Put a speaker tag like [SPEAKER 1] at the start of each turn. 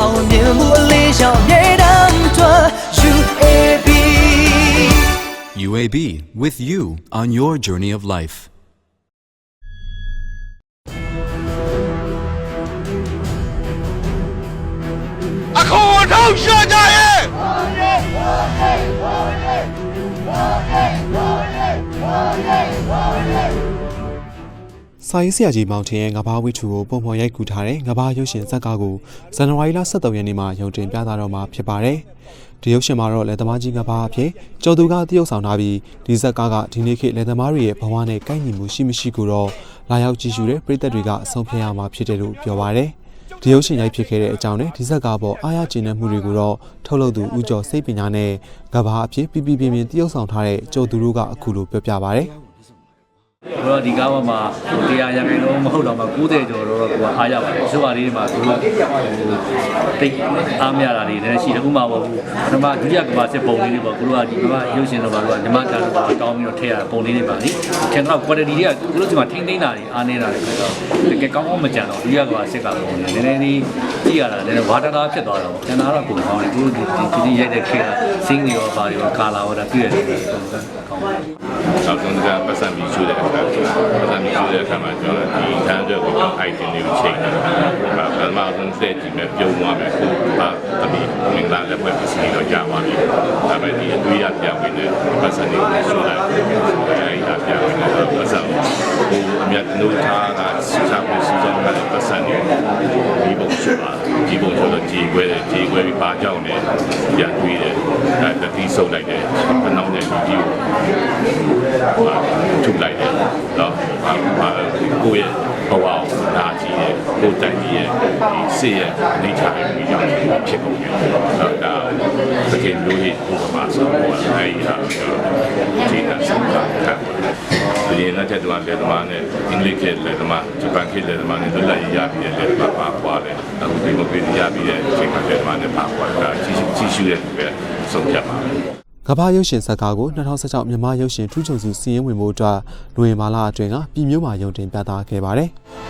[SPEAKER 1] အောင်မြင်မှုအလေးရှောင်မြေတမ်းတွက် UAB
[SPEAKER 2] UAB with you on your journey of life.
[SPEAKER 3] အခုထောက်ရှာကြရဲ့
[SPEAKER 4] စာရေးဆရာကြီးမောင်ထင်းရဲ့ငဘာဝိထုကိုပုံဖော်ရိုက်ကူထားတဲ့ငဘာရုပ်ရှင်ဇာတ်ကားကိုဇန်နဝါရီလ23ရက်နေ့မှာရုံတင်ပြသတော့မှာဖြစ်ပါတယ်။ဒီရုပ်ရှင်မှာတော့လက်သမားကြီးငဘာအဖြစ်ကျော်သူကတရုပ်ဆောင်ထားပြီးဒီဇာတ်ကားကဒီနေ့ခေတ်လက်သမားတွေရဲ့ဘဝနဲ့ကိုက်ညီမှုရှိမရှိကိုတော့လာရောက်ကြည့်ရှုတဲ့ပရိသတ်တွေကအဆုံးဖြတ်ရမှာဖြစ်တယ်လို့ပြောပါတယ်။ဒီရုပ်ရှင်ရိုက်ဖြစ်ခဲ့တဲ့အကြောင်းနဲ့ဒီဇာတ်ကားပေါ်အားရကျဉ်တဲ့မှုတွေကိုတော့ထုတ်လုပ်သူဦးကျော်စိတ်ပညာနဲ့ငဘာအဖြစ်ပြပြပြင်းပြင်းတရုပ်ဆောင်ထားတဲ့ကျော်သူတို့ကအခုလိုပြောပြပါတ ယ်။
[SPEAKER 5] ကျွန်တော်ဒီကားပေါ်မှာတရားရခိုင်တော့မဟုတ်တော့မှ90ကျော်တော့ကိုကအားရပါတယ်။ဆိုပါလေးတွေမှာသူတို့တိတ်အားမရတာတွေလည်းရှိတယ်ဥပမာပေါ့ပထမဒုတိယကမ္ဘာစစ်ပုံလေးတွေပေါ့ကိုတို့ကဒီကမ္ဘာရုပ်ရှင်တော့ပါတော့ဓမ္မတာတော့တောင်းပြီးတော့ထည့်ရတာပုံလေးတွေပါလေ။ကျွန်တော် quality တွေကသူတို့ဒီမှာထိမ့်သိမ်းတာတွေအားနေတာတွေဆိုတော့တကယ်ကောင်းကောင်းမကြံတော့ဒုတိယကမ္ဘာစစ်ကပုံလေးနည်းနည်းလေးကြည့်ရတာလည်းဝါတာတာဖြစ်သွားတော့ကျန်တာတော့ကိုကောင်းတယ်သူတို့ဒီဒီရိုက်တဲ့ခေတ်ကစင်းတွေရောပါတွေရောကာလာရောဒါပြည့်ရတယ်ကောင်းပါတယ်
[SPEAKER 6] နောက်ဆုံးကပတ်စံပြီးရှုတဲ့အခါပတ်စံပြီးရှုတဲ့အခါမှာကျွန်တော်ဒီတန်းအတွက်ကိုကျွန်တော် item တွေကိုချိန်တယ်။ဒါပထမဆုံးဆက်ကြည့်မယ်ပြုံးသွားမယ်ခုပါတမီမင်္ဂလာလက်ပွဲပစ္စည်းတော့ကြာပါပြီ။ဒါပေမဲ့ဒီအတွေ့အကြပြောင်းနေတဲ့ပတ်စံတွေကိုရှုလိုက်အဲဒီအပြောင်းနေတဲ့ပတ်စံကိုအမြတ်နိုးထားတာစာပစ္စည်းဆောင်တဲ့ပတ်စံတွေဒီပုံရှုပါဒီပုံရှုတော့ကြေခွဲတယ်ကြေခွဲပြီးပါကြောင်းတယ်ပြန်တွေးတယ်အဲတတိဆုပ်လိုက်တယ်ဘယ်နောက်နဲ့ဒီကြီးကိုထုတ်လိုက်တယ်နော်အာအာကိုယ့်ရဲ့ဘဝကိုနာ ကြည့်ရဲ့ကိုယ်တိုင်ကြီးရဲ့ဒီစိတ်ရဲ့အနေချာရဲ့ပြီးကြောင်းဖြစ်ကုန်တယ်နော်ဒါတကယ်လို့ရဥပမာဆိုတော့အဲဒီဟာဒီကစံတာဒီနေ့လက်ချက်တော့လက်သမားနဲ့အင်္ဂလိပ်ကလက်သမားဂျပန်ကလက်သမားနဲ့လွတ်လပ်ရေးရပြီးတဲ့လက်သမားပါပွားတယ်အခုဒီမိုကရေစီရပြီးတဲ့အချိန်မှာလက်သမားနဲ့ပါပွားတာကြီးကြီးရှုတဲ့ပဲဆုံးဖြတ်ပါမယ်
[SPEAKER 4] ကမ္ဘာရုပ်ရှင်ဇာတ်ကားကို2016မြန်မာရုပ်ရှင်ထူးချွန်စုစီးရင်ဝင်မှုအတွက်လူဝင်မာလာအတွင်းကပြည်မျိုးမှာရုံတင်ပြသခဲ့ပါတယ်။